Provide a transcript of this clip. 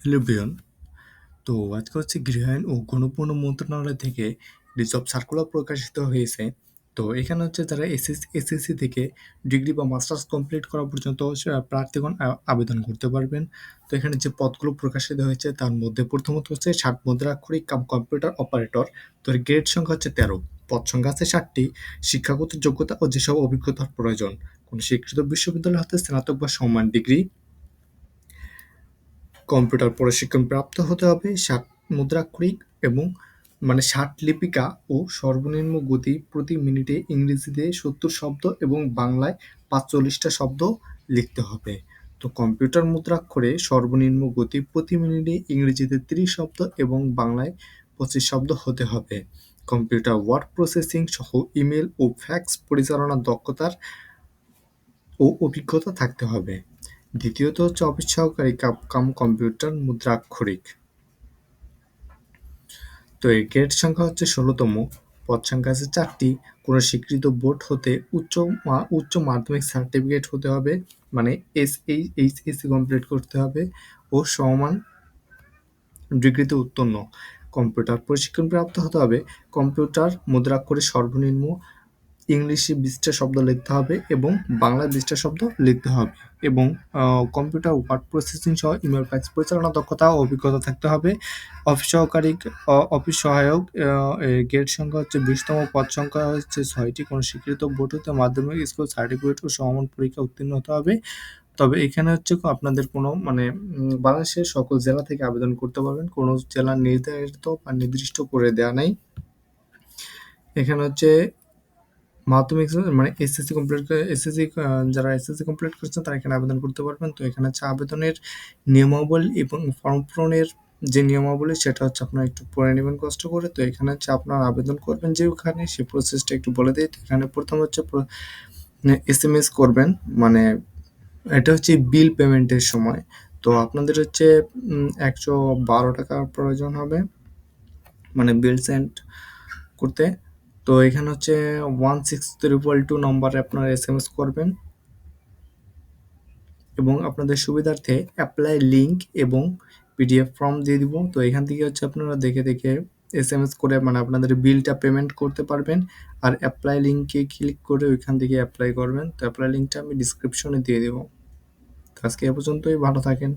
Hello Brian তো আজকে হচ্ছে গৃহায়ণ ও গণপূর্ণ মন্ত্রণালয় থেকে রিজব সার্কুলার প্রকাশিত হয়েছে। তো এখানে হচ্ছে যারা এসএস এসএসসি থেকে ডিগ্রি বা মাস্টার্স কমপ্লিট করা পর্যন্ত প্রার্থীগণ আবেদন করতে পারবেন। তো এখানে যে পদগুলো প্রকাশিত হয়েছে তার মধ্যে প্রথমত হচ্ছে ষাট মুদ্রাক্ষরিক কাম কম্পিউটার অপারেটর তো গ্রেড সংখ্যা হচ্ছে তেরো, পদ সংখ্যা আছে ষাটটি, শিক্ষাগত যোগ্যতা ও যেসব অভিজ্ঞতার প্রয়োজন। কোনো স্বীকৃত বিশ্ববিদ্যালয় হতে স্নাতক বা সম্মান ডিগ্রি কম্পিউটার প্রশিক্ষণ প্রাপ্ত হতে হবে। ষাট মুদ্রাক্ষরিক এবং মানে ষাট লিপিকা ও সর্বনিম্ন গতি প্রতি মিনিটে ইংরেজিতে সত্তর শব্দ এবং বাংলায় পাঁচচল্লিশটা শব্দ লিখতে হবে। তো কম্পিউটার মুদ্রাক্ষরে সর্বনিম্ন গতি প্রতি মিনিটে ইংরেজিতে ত্রিশ শব্দ এবং বাংলায় পঁচিশ শব্দ হতে হবে। কম্পিউটার ওয়ার্ড প্রসেসিং সহ ইমেল ও ফ্যাক্স পরিচালনার দক্ষতার ও অভিজ্ঞতা থাকতে হবে। দ্বিতীয়ত হচ্ছে অফিস সহকারী কাম- কাম কম্পিউটার মুদ্রাক্ষরিক। তো এর গ্রেড সংখ্যা হচ্ছে ষোলোতম। পদ সংখ্যা আছে চারটি। কোনো স্বীকৃত বোর্ড হতে উচ্চ উচ্চ মাধ্যমিক সার্টিফিকেট হতে হবে মানে এস এইচ, এসি কমপ্লিট করতে হবে ও সমান ডিগ্রিতে উত্তীর্ণ। কম্পিউটার প্রশিক্ষণ প্রাপ্ত হতে হবে। কম্পিউটার মুদ্রাক্ষরে সর্বনিম্ন ইংলিশে বিশটা শব্দ লিখতে হবে এবং বাংলায় বিশটা শব্দ লিখতে হবে। এবং কম্পিউটার, ওয়ার্ড প্রসেসিং সহ ইমেল, ফ্যাক্স পরিচালনা, দক্ষতা ও অভিজ্ঞতা থাকতে হবে। অফিস সহকারী অফিস সহায়ক গেট সংখ্যা হচ্ছে বিশতম, পদ সংখ্যা হচ্ছে ছয়টি। কোনো স্বীকৃত বোর্ড হতে মাধ্যমিক স্কুল, সার্টিফিকেট ও সমান পরীক্ষা উত্তীর্ণ হতে হবে। তবে এখানে হচ্ছে আপনাদের কোনো মানে বাংলাদেশের সকল জেলা থেকে আবেদন করতে পারবেন। কোনো জেলা নির্ধারিত বা নির্দিষ্ট করে দেওয়া নাই। এখানে হচ্ছে মাধ্যমিক মানে এসএসসি কমপ্লিট এসএসসি যারা এসএসসি কমপ্লিট করছেন, তারা এখানে আবেদন করতে পারবেন। তো এখানে হচ্ছে আবেদনের নিয়মাবলী এবং ফর্ম পূরণের যে নিয়মাবলী, সেটা হচ্ছে আপনারা একটু পড়ে নেবেন কষ্ট করে। তো এখানে হচ্ছে আপনার আবেদন করবেন যে ওখানে সেই প্রসেসটা একটু বলে দিই তো এখানে প্রথম হচ্ছে এস এম এস করবেন। মানে এটা হচ্ছে বিল পেমেন্টের সময়। তো আপনাদের হচ্ছে একশো বারো টাকার প্রয়োজন হবে মানে বিল সেন্ড করতে। তো এখানে হচ্ছে ওয়ান সিক্স ত্রিপল টু নম্বরে আপনারা এস এম এস করবেন। এবং আপনাদের সুবিধার্থে অ্যাপ্লাই লিঙ্ক এবং পিডিএফ ফর্ম দিয়ে দিব। তো এখান থেকে হচ্ছে আপনারা দেখে দেখে এস এম এস করে মানে আপনাদের বিলটা পেমেন্ট করতে পারবেন। আর অ্যাপ্লাই লিঙ্কে ক্লিক করে ওইখান থেকে অ্যাপ্লাই করবেন। তো অ্যাপ্লাই লিঙ্কটা আমি ডিসক্রিপশনে দিয়ে দেবো। আজকে এ পর্যন্তই, ভালো থাকেন।